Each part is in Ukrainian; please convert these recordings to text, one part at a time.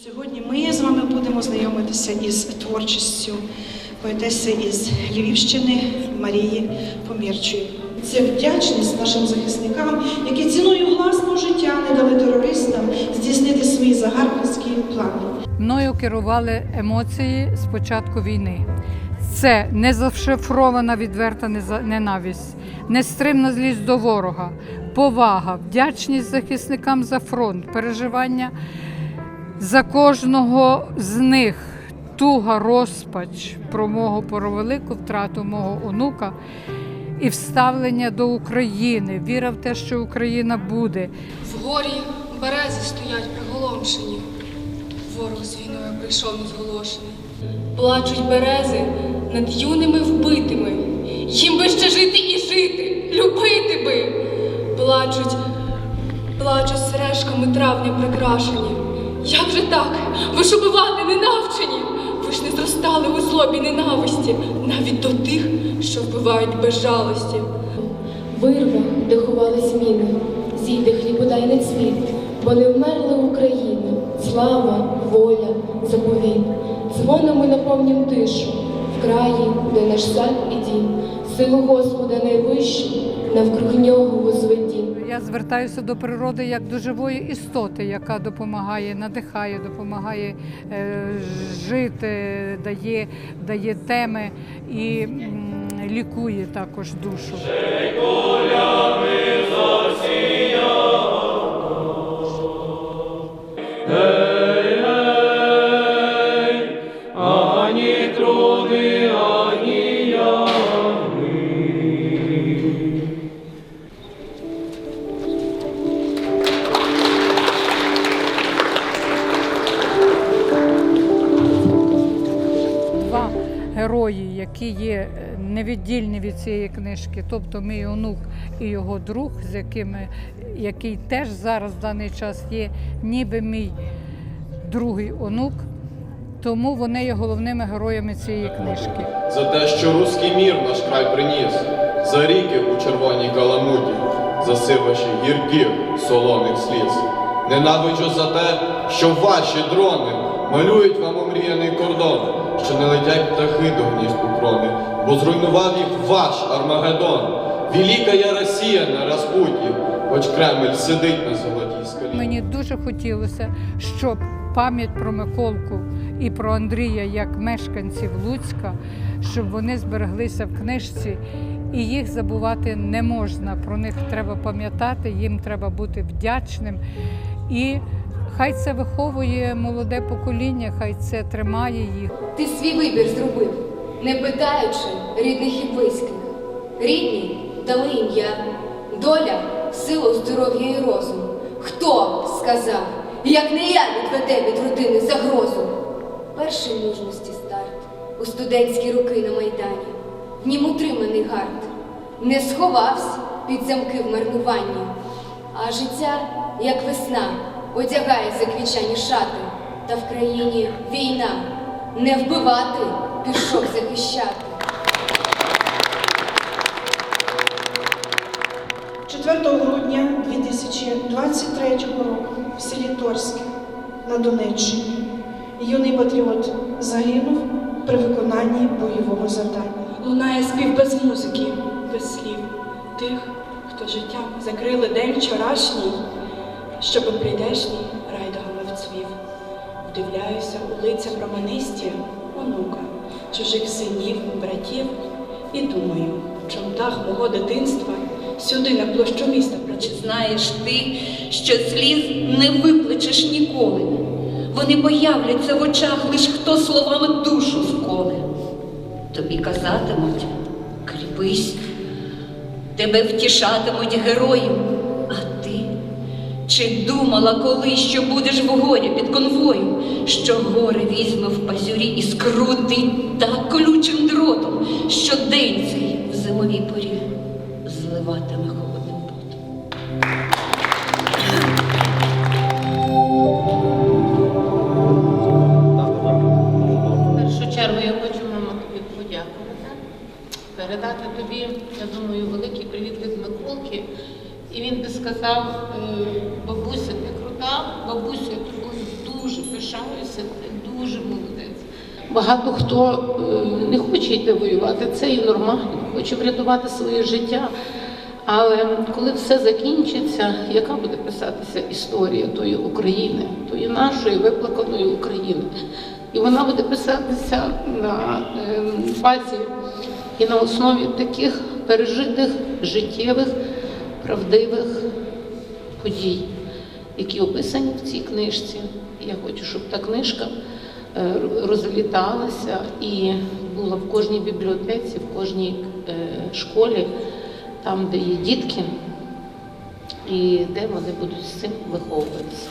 Сьогодні ми з вами будемо знайомитися із творчістю поетеси із Львівщини Марії Помірчої. Це вдячність нашим захисникам, які ціною власного життя не дали терористам здійснити свої загарбницькі плани. Мною керували емоції з початку війни. Це незашифрована відверта ненависть, нестримна злість до ворога, повага, вдячність захисникам за фронт, переживання за кожного з них, туга, розпач про мого про велику втрату мого онука і вставлення до України, віра в те, що Україна буде. Вгорі берези стоять приголомшені. Ворог з війною прийшов незголошений. Плачуть берези над юними вбитими. Їм би ще жити і жити, любити би. Плачуть, плачуть сережками травня прикрашені. Як же так? Ви ж убивати не навчені. Ви ж не зростали у злобі ненависті, навіть до тих, що вбивають без жалості. Вирва, де ховались міни, зійде хлібодайний цвіт, бо не вмерли України, слава, воля, заповіт. Дзвонами наповнім тишу, в краї, де наш сад і дім, силу Господа найвищу, навкруг нього возведім. Я звертаюся до природи як до живої істоти, яка допомагає, надихає, допомагає е, жити, дає, дає теми і лікує також душу. Два які є е, невіддільні від цієї книжки, тобто мій онук і його друг, з якими який теж зараз в даний час є, ніби мій другий онук. Тому вони є головними героями цієї книжки. За те, що руський мір наш край приніс, за ріки у червоній каламуті, за сиваші гірких солоних сліз. Ненавиджу за те, що ваші дрони малюють вам омріяний кордон, що не летять птахи до гнізд у крони, бо зруйнував їх ваш Армагеддон. Велика я Росія на Распуті, хоч Кремль сидить на золотій скалі. Мені дуже хотілося, щоб пам'ять про Миколку і про Андрія як мешканців Луцька, щоб вони збереглися в книжці, і їх забувати не можна. Про них треба пам'ятати, їм треба бути вдячним. І хай це виховує молоде покоління, хай це тримає їх. Ти свій вибір зробив, не питаючи рідних і близьких. Рідні дали ім'я, доля, силу, здоров'я і розум. Хто сказав, як не я відведе від родини загрозу? Перший мужності старт у студентські роки на майдані, в нім утриманий гард, не сховався під замки в марнуванні, а життя, як весна, одягає заквічані шати, та в країні війна. Не вбивати, пішов захищати. 4 грудня 2023 року в селі Торське на Донеччині юний патріот загинув при виконанні бойового завдання. Лунає спів без музики, без слів тих, хто життям закрили день вчорашній, щоб прийдешній райдугами вцвів. Вдивляюся у лиця променисті онука, чужих синів, братів, і думаю, чом дах мого дитинства сюди на площу міста Чи знаєш ти, що сліз не виплачеш ніколи? Вони появляться в очах лиш хто словами душу вколе. Тобі казатимуть, кріпись, тебе втішатимуть ти чи думала коли, що будеш в горі під конвою, що горе візьме в пазюрі і скрутить так колючим дротом, що день цей в зимовій порі зливатиме холодним потом. В першу чергу я хочу, мама, тобі подякувати. Передати тобі, я думаю, великий привіт від Миколки. І він би сказав, бабуся, я тобою дуже пишаюся, ти дуже молодець. Багато хто е, не хоче йти воювати, це і нормально, хоче врятувати своє життя. Але коли все закінчиться, яка буде писатися історія тої України, тої нашої виплаканої України? І вона буде писатися на ем, базі і на основі таких пережитих життєвих, правдивих подій, які описані в цій книжці. Я хочу, щоб та книжка е, розліталася і була в кожній бібліотеці, в кожній е, школі, там, де є дітки, і де вони будуть з цим виховуватися.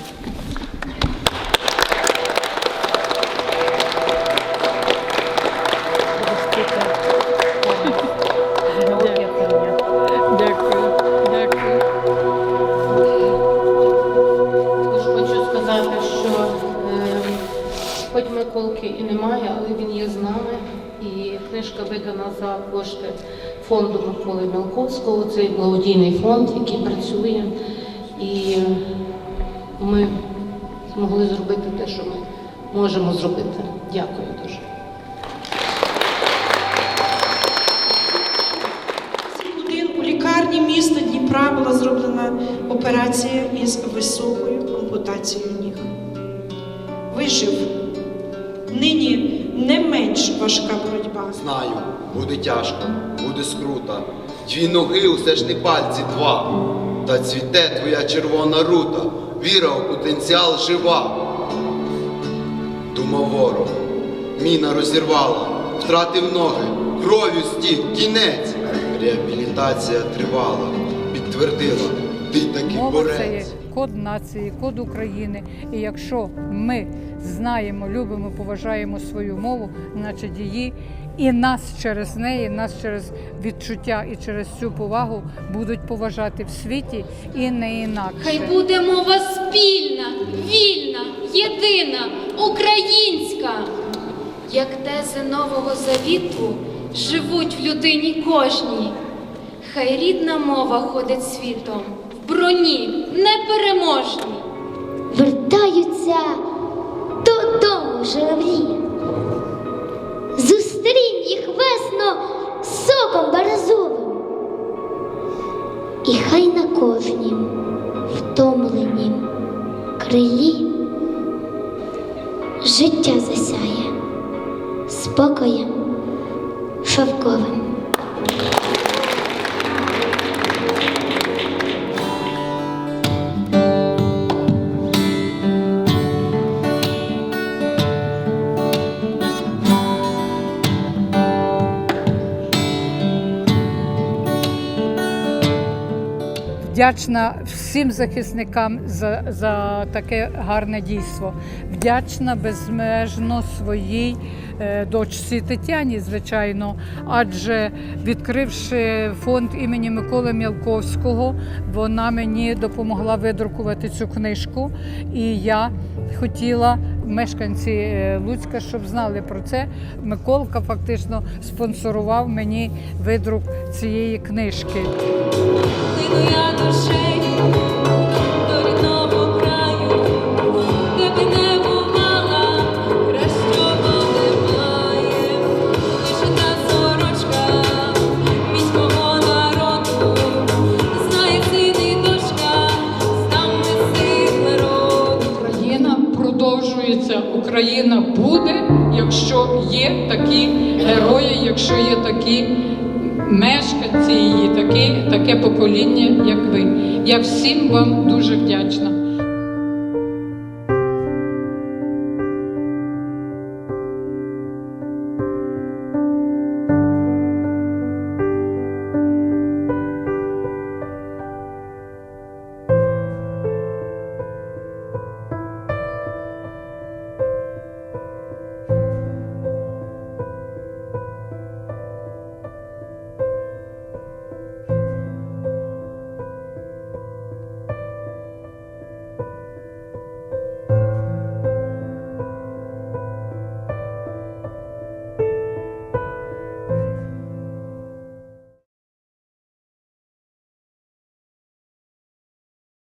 Книжка видана за кошти фонду Миколи Мілковського. Це благодійний фонд, який працює. І ми змогли зробити те, що ми можемо зробити. Дякую дуже. лікарні міста Дніпра була зроблена операція із високою ампутацією ніг. Вижив. Нині не важка боротьба. Знаю, буде тяжко, буде скрута. Дві ноги усе ж не пальці два. Та цвіте твоя червона рута, віра у потенціал жива. Думав ворог, міна розірвала, втратив ноги, кров'ю стік, кінець. Реабілітація тривала, підтвердила, ти таки Мова це є борець. Код нації, код України. І якщо ми знаємо, любимо, поважаємо свою мову, значить її і нас через неї, нас через відчуття і через цю повагу будуть поважати в світі і не інакше. Хай буде мова спільна, вільна, єдина, українська. Як тези Нового Завіту живуть в людині кожній. Хай рідна мова ходить світом, в броні непереможній. Вертаються додому журавлі. Зустрінь їх весно соком березовим. І хай на кожнім втомленім крилі життя засяє спокоєм шовковим. Вдячна всім захисникам за, за таке гарне дійство. Вдячна безмежно своїй е, дочці Тетяні, звичайно. Адже відкривши фонд імені Миколи Мілковського, вона мені допомогла видрукувати цю книжку. І я хотіла мешканці е, Луцька, щоб знали про це. Миколка фактично спонсорував мені видрук цієї книжки. Я Україна буде, якщо є такі герої, якщо є такі мешканці її, такі, таке покоління, як ви. Я всім вам дуже вдячна.